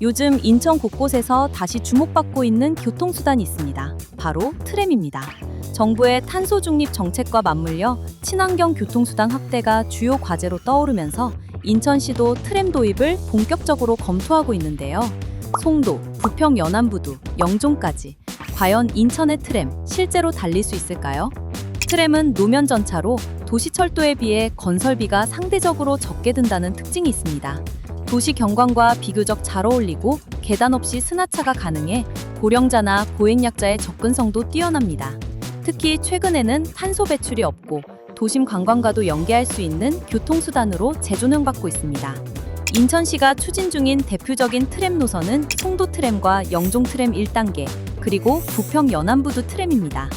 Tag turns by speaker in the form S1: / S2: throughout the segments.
S1: 요즘 인천 곳곳에서 다시 주목받고 있는 교통수단이 있습니다. 바로 트램입니다. 정부의 탄소 중립 정책과 맞물려 친환경 교통수단 확대가 주요 과제로 떠오르면서 인천시도 트램 도입을 본격적으로 검토하고 있는데요. 송도, 부평 연안부두, 영종까지 과연 인천의 트램 실제로 달릴 수 있을까요? 트램은 노면 전차로 도시철도에 비해 건설비가 상대적으로 적게 든다는 특징이 있습니다. 도시 경관과 비교적 잘 어울리고 계단 없이 승하차가 가능해 고령자나 보행약자의 접근성도 뛰어납니다. 특히 최근에는 탄소 배출이 없고 도심 관광과도 연계할 수 있는 교통수단으로 재조명받고 있습니다. 인천시가 추진 중인 대표적인 트램 노선은 송도 트램과 영종 트램 1단계, 그리고 부평 연안부두 트램입니다.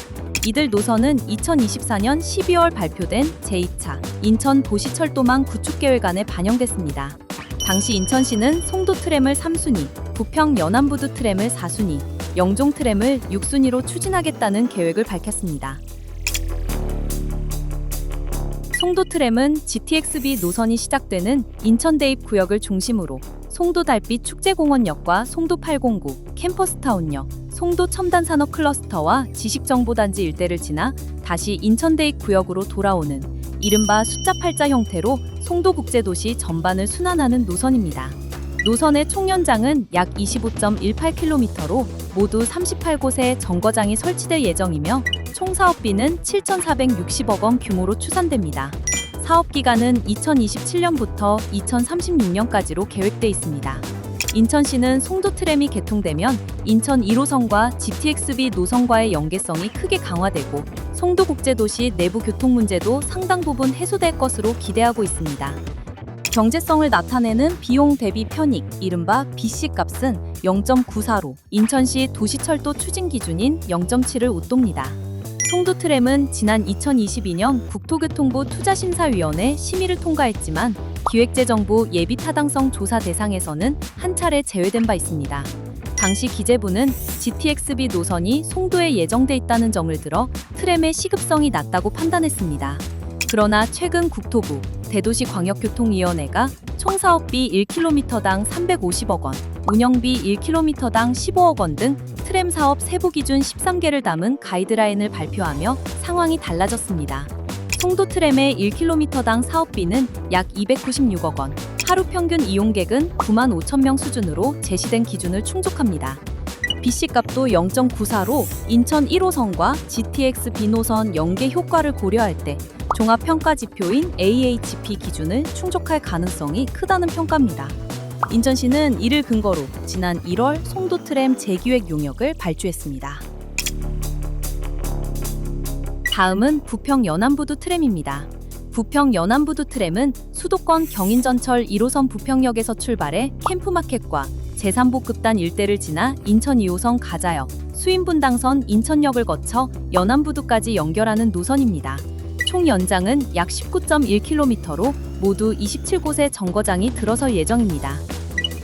S1: 이들 노선은 2024년 12월 발표된 제2차 인천 도시철도망 구축 계획안에 반영됐습니다. 당시 인천시는 송도 트램을 3순위, 부평 연안부두 트램을 4순위, 영종 트램을 6순위로 추진하겠다는 계획을 밝혔습니다. 송도 트램은 GTX-B 노선이 시작되는 인천 대입 구역을 중심으로 송도 달빛 축제공원역과 송도 809, 캠퍼스타운역, 송도 첨단산업 클러스터와 지식정보단지 일대를 지나 다시 인천 대입 구역으로 돌아오는 이른바 숫자 팔자 형태로 송도 국제도시 전반을 순환하는 노선입니다. 노선의 총 연장은 약 25.18km로 모두 38곳에 정거장이 설치될 예정이며 총 사업비는 7,460억 원 규모로 추산됩니다. 사업 기간은 2027년부터 2036년까지로 계획돼 있습니다. 인천시는 송도 트램이 개통되면 인천 1호선과 GTX-B 노선과의 연계성이 크게 강화되고 송도국제도시 내부 교통 문제도 상당 부분 해소될 것으로 기대하고 있습니다. 경제성을 나타내는 비용 대비 편익, 이른바 BC 값은 0.94로 인천시 도시철도 추진 기준인 0.7을 웃돕니다. 송도 트램은 지난 2022년 국토교통부 투자심사위원회 심의를 통과했지만 기획재정부 예비 타당성 조사 대상에서는 한 차례 제외된 바 있습니다. 당시 기재부는 GTX-B 노선이 송도에 예정돼 있다는 점을 들어 트램의 시급성이 낮다고 판단했습니다. 그러나 최근 국토부 대도시광역교통위원회가 총 사업비 1km당 350억 원, 운영비 1km당 15억 원 등 트램 사업 세부 기준 13개를 담은 가이드라인을 발표하며 상황이 달라졌습니다. 송도 트램의 1km당 사업비는 약 296억 원, 하루 평균 이용객은 9만 5천 명 수준으로 제시된 기준을 충족합니다. BC 값도 0.94로 인천 1호선과 GTX B 노선 연계 효과를 고려할 때 종합 평가 지표인 AHP 기준을 충족할 가능성이 크다는 평가입니다. 인천시는 이를 근거로 지난 1월 송도 트램 재기획 용역을 발주했습니다. 다음은 부평 연안부두 트램입니다. 부평 연안부두 트램은 수도권 경인전철 1호선 부평역에서 출발해 캠프마켓과 제3복급단 일대를 지나 인천 2호선 가자역, 수인분당선 인천역을 거쳐 연안부두까지 연결하는 노선입니다. 총 연장은 약 19.1km로 모두 27곳의 정거장이 들어설 예정입니다.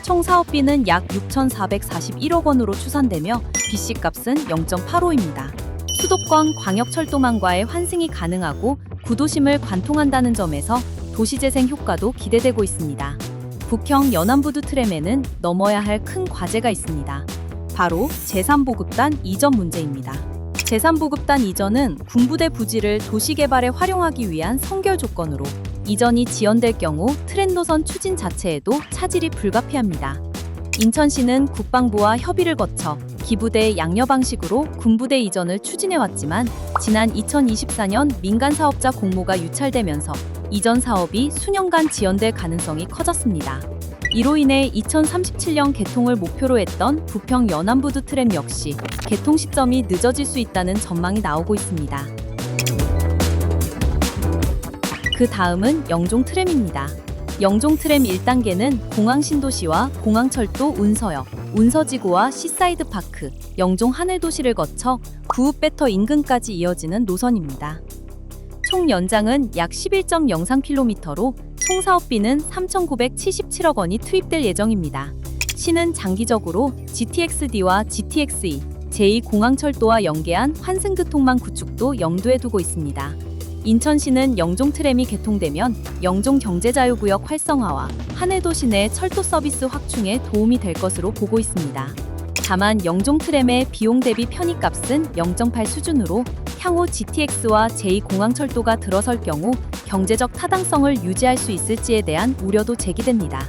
S1: 총 사업비는 약 6,441억 원으로 추산되며 BC 값은 0.85입니다. 수도권 광역철도망과의 환승이 가능하고 구도심을 관통한다는 점에서 도시재생 효과도 기대되고 있습니다. 북형 연안부두 트램에는 넘어야 할 큰 과제가 있습니다. 바로 제3보급단 이전 문제입니다. 제3보급단 이전은 군부대 부지를 도시개발에 활용하기 위한 선결 조건으로 이전이 지연될 경우 트렌 노선 추진 자체에도 차질이 불가피합니다. 인천시는 국방부와 협의를 거쳐 기부대 양녀 방식으로 군부대 이전을 추진해왔지만 지난 2024년 민간 사업자 공모가 유찰되면서 이전 사업이 수년간 지연될 가능성이 커졌습니다. 이로 인해 2037년 개통을 목표로 했던 부평 연안부두 트램 역시 개통 시점이 늦어질 수 있다는 전망이 나오고 있습니다. 그 다음은 영종 트램입니다. 영종 트램 1단계는 공항 신도시와 공항철도 운서역, 운서지구와 시사이드 파크, 영종 하늘도시를 거쳐 구읍 배터 인근까지 이어지는 노선입니다. 총 연장은 약 11.03km로 총 사업비는 3,977억 원이 투입될 예정입니다. 시는 장기적으로 GTX-D와 GTX-E, 제2공항철도와 연계한 환승교통망 구축도 염두에 두고 있습니다. 인천시는 영종 트램이 개통되면 영종 경제자유구역 활성화와 한해도 시내 철도 서비스 확충에 도움이 될 것으로 보고 있습니다. 다만 영종 트램의 비용 대비 편익값은 0.8 수준으로 향후 GTX와 제2공항철도가 들어설 경우 경제적 타당성을 유지할 수 있을지에 대한 우려도 제기됩니다.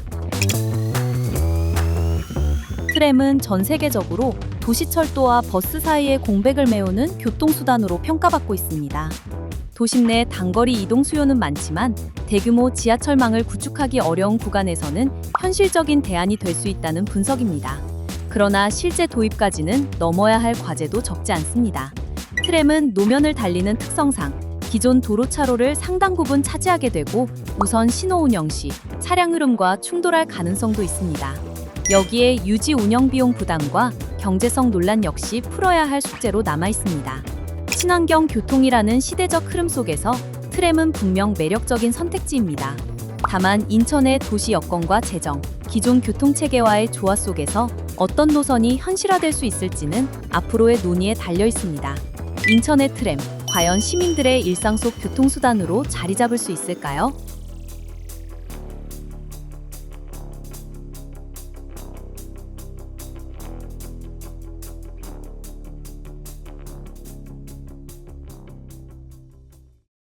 S1: 트램은 전 세계적으로 도시철도와 버스 사이의 공백을 메우는 교통수단으로 평가받고 있습니다. 도심 내 단거리 이동 수요는 많지만 대규모 지하철망을 구축하기 어려운 구간에서는 현실적인 대안이 될 수 있다는 분석입니다. 그러나 실제 도입까지는 넘어야 할 과제도 적지 않습니다. 트램은 노면을 달리는 특성상 기존 도로 차로를 상당 부분 차지하게 되고 우선 신호 운영 시 차량 흐름과 충돌할 가능성도 있습니다. 여기에 유지 운영 비용 부담과 경제성 논란 역시 풀어야 할 숙제로 남아 있습니다. 친환경 교통이라는 시대적 흐름 속에서 트램은 분명 매력적인 선택지입니다. 다만 인천의 도시 여건과 재정, 기존 교통 체계와의 조화 속에서 어떤 노선이 현실화될 수 있을지는 앞으로의 논의에 달려 있습니다. 인천의 트램, 과연 시민들의 일상 속 교통수단으로 자리 잡을 수 있을까요?